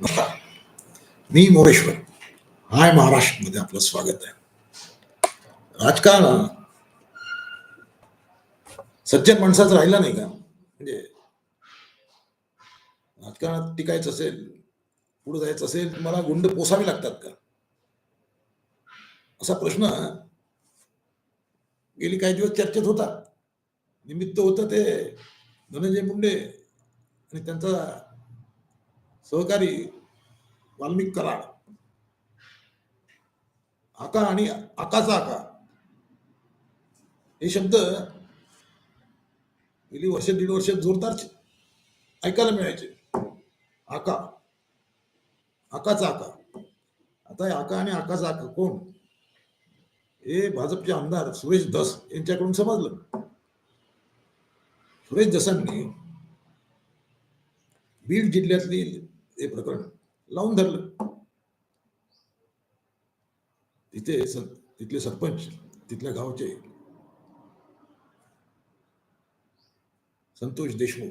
नमस्कार मी मोरेश्वर. हाय महाराष्ट्रमध्ये आपलं स्वागत आहे. राजकारण. सज्जन माणसाच राहिलं नाही का? म्हणजे राजकारणात टिकायचं असेल पुढे जायचं असेल तुम्हाला गुंड पोसावे लागतात का? असा प्रश्न गेली काही दिवस चर्चेत होता. निमित्त होतं ते धनंजय मुंडे आणि त्यांचा सहकारी वाल्मिक कराड. आका आणि आकाचा आका. हे शब्द गेली वर्ष दीड वर्ष जोरदार ऐकायला मिळायचे. आका. आकाचा आका. आता हे आका आणि आकाचा आका कोण? हे भाजपचे आमदार सुरेश धस यांच्याकडून समजलं. सुरेश धसांनी बीड जिल्ह्यातली हे प्रकरण लावून धरलं. तिथे तिथले सरपंच तिथल्या गावचे संतोष देशमुख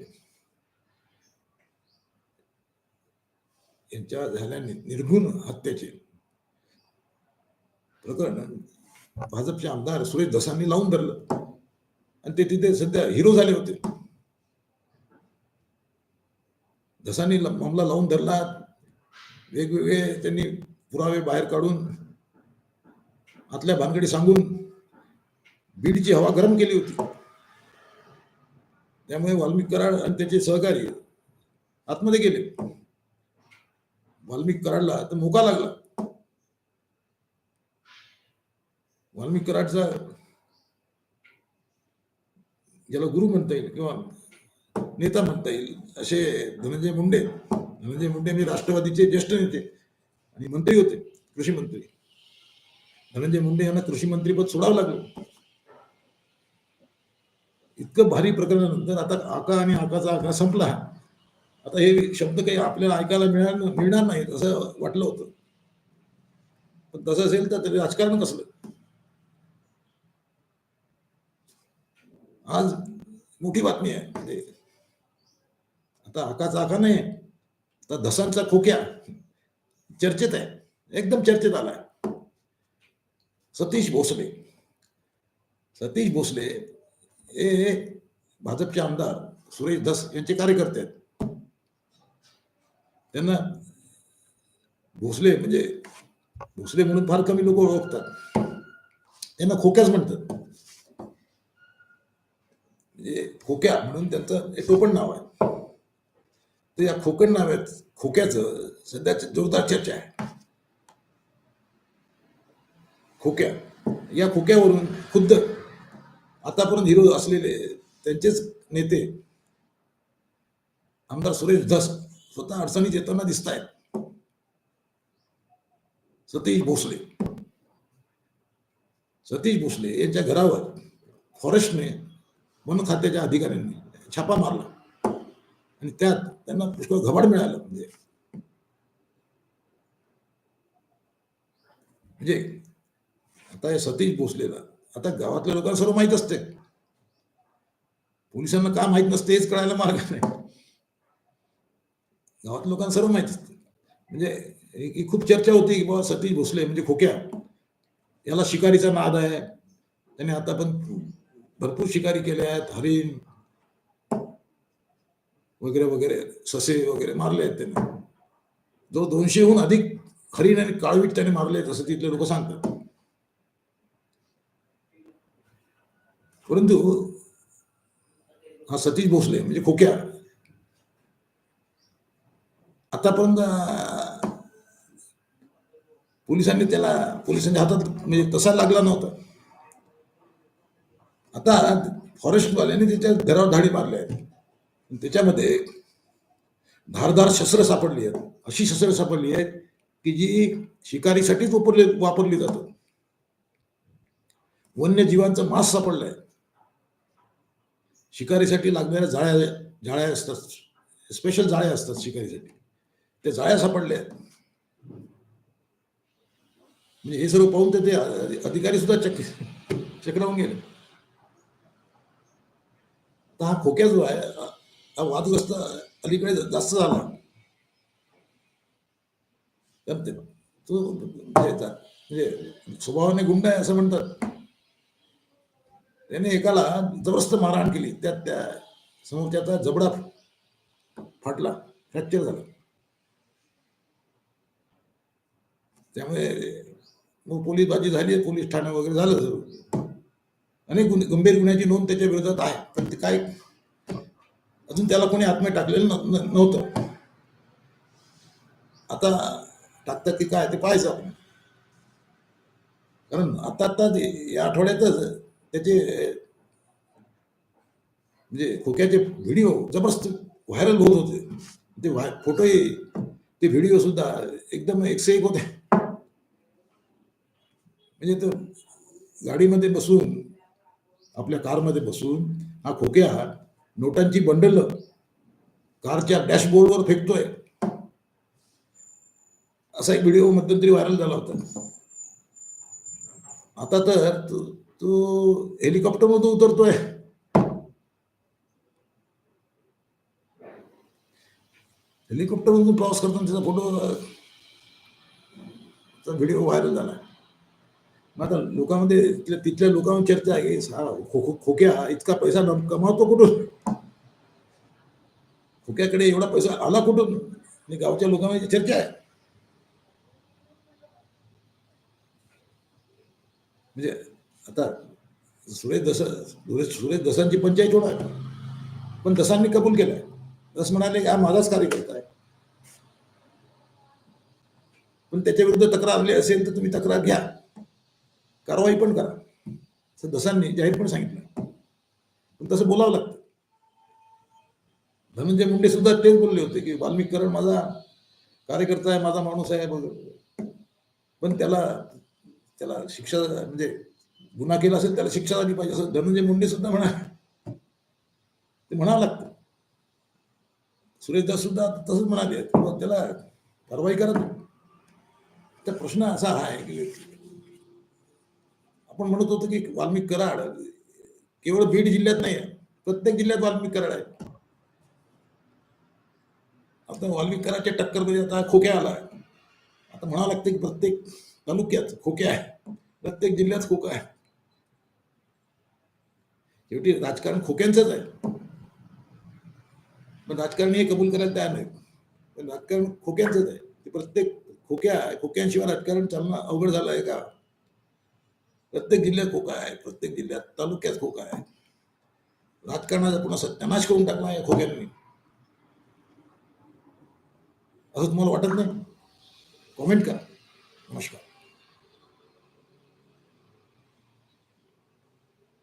यांच्या झाल्या नि- निर्घुण हत्येचे प्रकरण भाजपचे आमदार सुरेश दसांनी लावून धरलं. आणि ते तिथे सध्या हिरो झाले होते. धसांनी मामला लावून धरला वेगवेगळे त्यांनी पुरावे बाहेर काढून आतल्या भानगडी सांगून बीडची हवा गरम केली होती. त्यामुळे वाल्मिक कराड आणि त्याचे सहकारी आतमध्ये गेले. वाल्मिक कराडला तर मोका लागला. वाल्मिक कराडचा ज्याला गुरु म्हणता येईल किंवा नेता म्हणता येईल. असे धनंजय मुंडे धनंजय मुंडे म्हणजे राष्ट्रवादीचे ज्येष्ठ नेते आणि मंत्री होते कृषी मंत्री. धनंजय मुंडे यांना कृषी मंत्रीपद सोडावं लागलं. इतकं भारी प्रकरणानंतर आता आका आणि आकाचा आका संपला. आता हे शब्द काही आपल्याला ऐकायला मिळणार मिळणार नाहीत असं वाटलं होतं. पण तसं असेल तर राजकारण कसलं? आज मोठी बातमी आहे. म्हणजे आता आकाचा आका नाही. तर धसांचा खोक्या. चर्चेत आहे. एकदम चर्चेत आलाय. सतीश भोसले. सतीश भोसले हे भाजपचे आमदार सुरेश धस यांचे कार्यकर्ते आहेत. त्यांना भोसले म्हणजे भोसले म्हणून फार कमी लोक ओळखतात. त्यांना खोक्याच म्हणतात. म्हणजे खोक्या म्हणून त्यांचं एक टोपण नाव आहे. तर या खोकण नाव्यात खोक्याचं सध्या जोरदार चर्चा आहे. खोक्या. या खोक्यावरून खुद्द आतापर्यंत हिरो असलेले त्यांचेच नेते आमदार सुरेश धस स्वतः अडचणीत येताना दिसत आहेत सतीश भोसले. सतीश भोसले यांच्या घरावर फॉरेस्टने वन खात्याच्या अधिकाऱ्यांनी छापा मारला. आणि त्यात त्यांना पुष्कळ घबाड मिळालं म्हणजे म्हणजे आता हे सतीश भोसलेला आता गावातल्या लोकांना सर्व माहीत असते. पोलिसांना का माहीत नसते हेच कळायला मार्ग नाही. गावातल्या लोकांना सर्व माहीत असते. म्हणजे ही खूप चर्चा होती की बाबा सतीश भोसले म्हणजे खोक्या. याला शिकारीचा नाद आहे. त्याने आता पण भरपूर शिकारी केल्या आहेत. हरिण वगैरे वगैरे ससे वगैरे मारले आहेत त्याने. जो दोनशेहून अधिक हरिण आणि काळवीट त्याने मारले आहेत असं तिथले लोक सांगतात. परंतु हा सतीश भोसले म्हणजे खोक्या आतापर्यंत पोलिसांनी त्याला पोलिसांच्या हातात म्हणजे तसा लागला नव्हता. आता फॉरेस्टवाल्यांनी त्याच्या घरावर धाडी मारल्या आहेत. त्याच्यामध्ये धारधार शस्त्र सापडली आहेत. अशी शस्त्र सापडली आहेत की जी शिकारीसाठीच वापरली वापरली जातात. वन्यजीवांचं मांस सापडलंय शिकारीसाठी लागणाऱ्या जाळ्या जाळ्या असतात. स्पेशल जाळ्या असतात शिकारीसाठी. त्या जाळ्या सापडल्या आहेत. म्हणजे हे सर्व पाहून ते अधिकारी सुद्धा चक चक्रावून गेले. तर हा खोक्या जो आहे. वादग्रस्त अलीकडे जास्त झाला. तो म्हणजे, म्हणजे स्वभावाने गुंड आहे असं म्हणतात. त्याने एकाला जबरदस्त मारहाण केली. त्यात त्या समोरच्याचा जबडा फाटला फ्रॅक्चर झाला. त्यामुळे मग पोलीस बाजी झाली पोलीस ठाणे वगैरे झालं. अनेक गुन्हे गंभीर गुन्ह्याची नोंद त्याच्या विरोधात आहे. पण ते काय अजून त्याला कोणी आत्मे टाकलेलं नव्हतं. आता टाकतात की काय ते पाहायचं आपण. कारण आता आता या आठवड्यातच त्याचे म्हणजे खोक्याचे व्हिडिओ जबरदस्त व्हायरल होत होते. ते व्हाय फोटोही ते व्हिडिओ सुद्धा एकदम एकसे एक होते. म्हणजे तो गाडीमध्ये बसून आपल्या कारमध्ये बसून हा खोक्या नोटांची बंडल कारच्या डॅशबोर्डवर फेकतोय. असा एक व्हिडिओ मध्यंतरी व्हायरल झाला होता. आता तर तो हेलिकॉप्टर हेलिकॉप्टरमधून उतरतोय. हेलिकॉप्टरमधून प्रवास करताना त्याचा फोटो चा व्हिडिओ व्हायरल झाला. मग आता लोकांमध्ये तिथल्या तिथल्या लोकांमध्ये चर्चा आहे. की हा खो खोक्या इतका पैसा कमावतो कुठून? फुक्याकडे एवढा पैसा आला कुठून? आणि गावच्या लोकांमध्ये चर्चा आहे. म्हणजे आता सुरेश दस सुरेश सुरेश दसांची पंचायत होणार. पण दसांनी कबूल केलाय. दस म्हणाले हा माझाच कार्यकर्ता आहे पण त्याच्या विरुद्ध तक्रार आली असेल तर तुम्ही तक्रार घ्या. कारवाई पण करा. असं दसांनी जाहीर पण सांगितलं. पण तसं बोलावं लागतं. धनंजय मुंडे सुद्धा तेच बोलले होते की वाल्मिक करण माझा कार्यकर्ता आहे माझा माणूस आहे. पण त्याला त्याला शिक्षा म्हणजे गुन्हा केला असेल त्याला शिक्षा झाली पाहिजे असं धनंजय मुंडे सुद्धा म्हणा ते म्हणावं लागतं. सुरेशदास सुद्धा तसंच म्हणाले. त्याला कारवाई करा तर प्रश्न असा आहे की आपण म्हणत होतो की वाल्मिक कराड केवळ बीड जिल्ह्यात नाही आहे प्रत्येक जिल्ह्यात वाल्मिक कराड आहे. आता वाल्मिक कराडच्या टक्करमध्ये आता खोक्या आला आता म्हणावं लागतं की प्रत्येक तालुक्यात खोक्या आहे. प्रत्येक जिल्ह्यात खोका आहे. शेवटी राजकारण खोक्यांचंच आहे. पण राजकारण हे कबूल करायला तयार नाही पण राजकारण खोक्यांचंच आहे. ते प्रत्येक खोक्या आहे. खोक्यांशिवाय राजकारण चालणं अवघड झालं आहे का? प्रत्येक जिल्ह्यात खोका आहे. प्रत्येक जिल्ह्यात तालुक्यात खोका आहे. राजकारणाचा पुन्हा सत्यानाश करून टाकला आहे खोक्यांनी. असं तुम्हाला वाटत नाही? कॉमेंट करा. नमस्कार.